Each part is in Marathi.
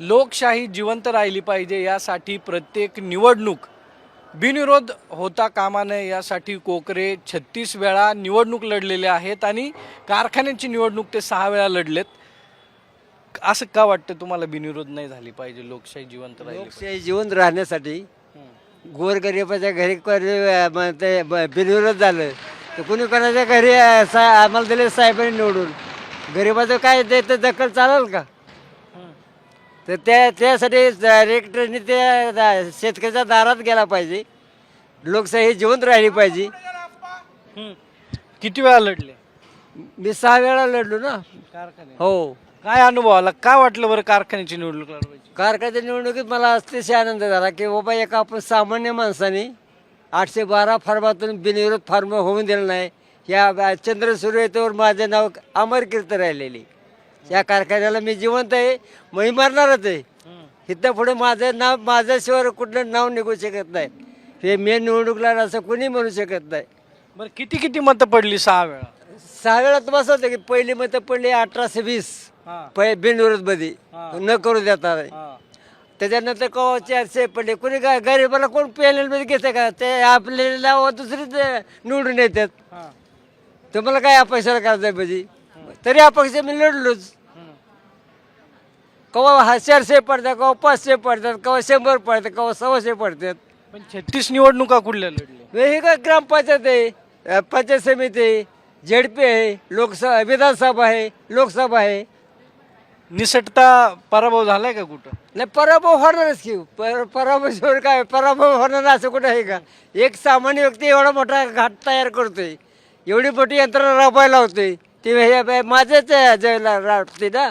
लोकशाही जिवंत राहिली पाहिजे यासाठी प्रत्येक निवडणूक बिनविरोध होता कामा नये यासाठी कोकरे छत्तीस वेळा निवडणूक लढलेले आहेत आणि कारखान्यांची निवडणूक ते सहा वेळा लढलेत. असं का वाटतं तुम्हाला बिनविरोध नाही झाली पाहिजे लोकशाही जिवंत राहिली लोकशाही जिवंत राहण्यासाठी? गोरगरिबाच्या घरी म, ते ब- बिनविरोध झालं. तर कुणी कोणाच्या घरी अं, सा आम्हाला दिले साहेबांनी निवडून? गरिबाचं काय ते तर दखल चालेल का? तर त्या त्यासाठी डायरेक्टरने ते दा- शेतकऱ्याच्या दारात गेला पाहिजे. लोकशाही जिवंत राहिली पाहिजे. हम्म. किती वेळा लढले? मी सहा वेळा लढलो ना. कारखाने हो. काय अनुभव आला? काय वाटलं बरं कारखान्याची निवडणूक लढवायची? कारखान्याच्या निवडणुकीत मला अतिशय आनंद झाला की बाबा एका आपण सामान्य माणसाने आठशे बारा फार्मातून बिनविरोध फार्म होऊन दिलं नाही. या चंद्रसूर्य येतोवर माझं नाव अमर कीर्त राहिलेली. या कारखान्याला मी जिवंत आहे. मी मरणारच आहे. इथं पुढे माझं नाव माझ्याशिवाय कुठलं नाव निघू शकत नाही. हे मी निवडणूकला असं कोणी म्हणू शकत नाही. बरं किती किती मतं पडली सहा वेळा? सहा वेळा तर असं होतं की पहिली मतं पडली अठराशे वीस. पै बिनविरोधमध्ये. न करू देता. त्याच्यानंतर कवा चारशे पडले? कोणी काय गरीबाला कोण पॅनलमध्ये घेतं का? ते आपल्याला दुसरीच निवडून येतात. हा. तुम्हाला काय अपयशाला करायचं पाहिजे? तरी अपक्ष मी लढलोच. कवा हा चारशे पडतात कवा पाचशे पडतात कवा शंभर पडतात कवा सव्वाशे पडतात. पण छत्तीस निवडणुका कुठल्या लढल्या? हे काय ग्रामपंचायत आहे? अ, पंचायत समिती आहे झेडपी आहे लोकसभा विधानसभा आहे लोकसभा आहे. निसटता पराभव झालाय का कुठं? नाही पराभव होणारच की. पर पराभव काय? पराभव होणार असं कुठं आहे का? एक सामान्य व्यक्ती एवढा मोठा घाट तयार करतोय. एवढी मोठी यंत्रणा राबवायला होते ते हे माझ्याच जयला राबते ना.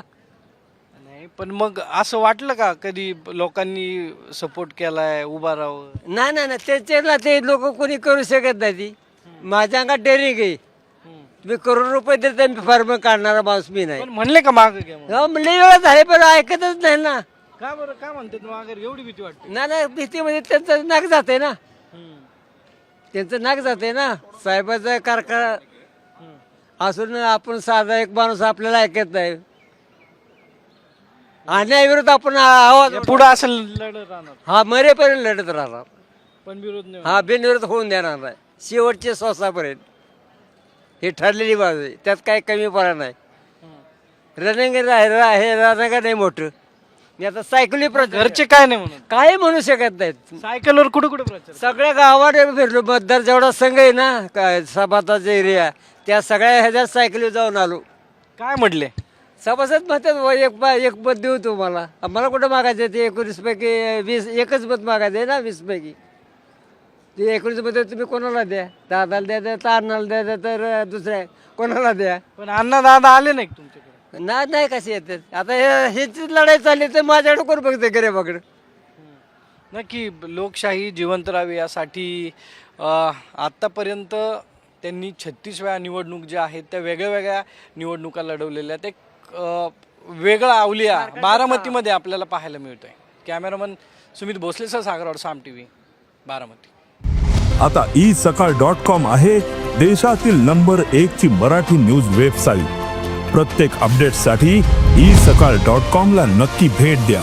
नाही पण मग असं वाटलं का कधी लोकांनी सपोर्ट केलाय उभा राहावं? नाही नाही त्याच्याला ते लोक कोणी करू शकत नाही ती. माझ्या अंगात डेअरिंग आहे. मी करोड रुपये देते मी फार्म काढणारा माणूस मी नाही. पण म्हणले का माग? हो, म्हणले वेळा झाले पण ऐकतच नाही ना. का बरं काय म्हणतात मागे एवढी भीती वाटते. नाही नाही भीतीमध्ये त्यांचं नाक जाते ना. त्यांचं नाक जाते ना. साहेबाचा कारखाना असून आपण साधा एक माणूस आपल्याला ऐकत नाही. अन्यायाविरुद्ध आपण आवाज पुढं असं लढत राहणार. हा मरेपर्यंत लढत राहणार. पण विरोध नाही हा बिनविरोध होऊन देणार नाही. शेवटचे श्वासापर्यंत. ही ठरलेली बाजू आहे. त्यात काही कमीपणा नाही. रनिंग हे रनिंग नाही मोठं. मी आता सायकली प्रचार घरचे काय नाही म्हणत काही म्हणू शकत नाहीत. सायकलवर कुठे कुठे प्रचार? सगळ्या गावात फिरलो. मतदार जेवढा संघ आहे ना काय सभाताचा एरिया त्या सगळ्या ह्याच्यात सायकली जाऊन आलो. काय म्हटले? सभासद म्हणतात "बुवा, एक बा एक मत देऊ तुम्हाला. मला कुठं मागायचं? ते एकोणीस पैकी वीस एकच मत मागायचं आहे ना वीस पैकी ते एकोणीसमध्ये तुम्ही कोणाला द्या? दादाला द्या द्या तर अण्णाला द्या द्या तर अं, दुसऱ्या कोणाला द्या? पण अण्णा दादा आले नाही का तुमच्याकडे. ना नाही कसे येतात आता हे ह्याची लढाई चालली तर माझ्याकडे कोण बघते गरीबाकडे नक्की लोकशाही जिवंत राहावी यासाठी अ, आत्तापर्यंत त्यांनी छत्तीस वेळा निवडणूक ज्या आहेत त्या वेगळ्या वेगळ्या निवडणुका लढवलेल्या अ, वेगळा अवलिया बारामतीमध्ये आपल्याला पाहायला मिळतोय. कॅमेरामन सुमित भोसलेसह सागरवाड साम टी व्ही बारामती. आता ई सकाळ डॉट कॉम आहे देशातील नंबर एक ची मराठी न्यूज वेबसाईट. प्रत्येक अपडेटसाठी ई सकाळ डॉट कॉम ला नक्की भेट द्या.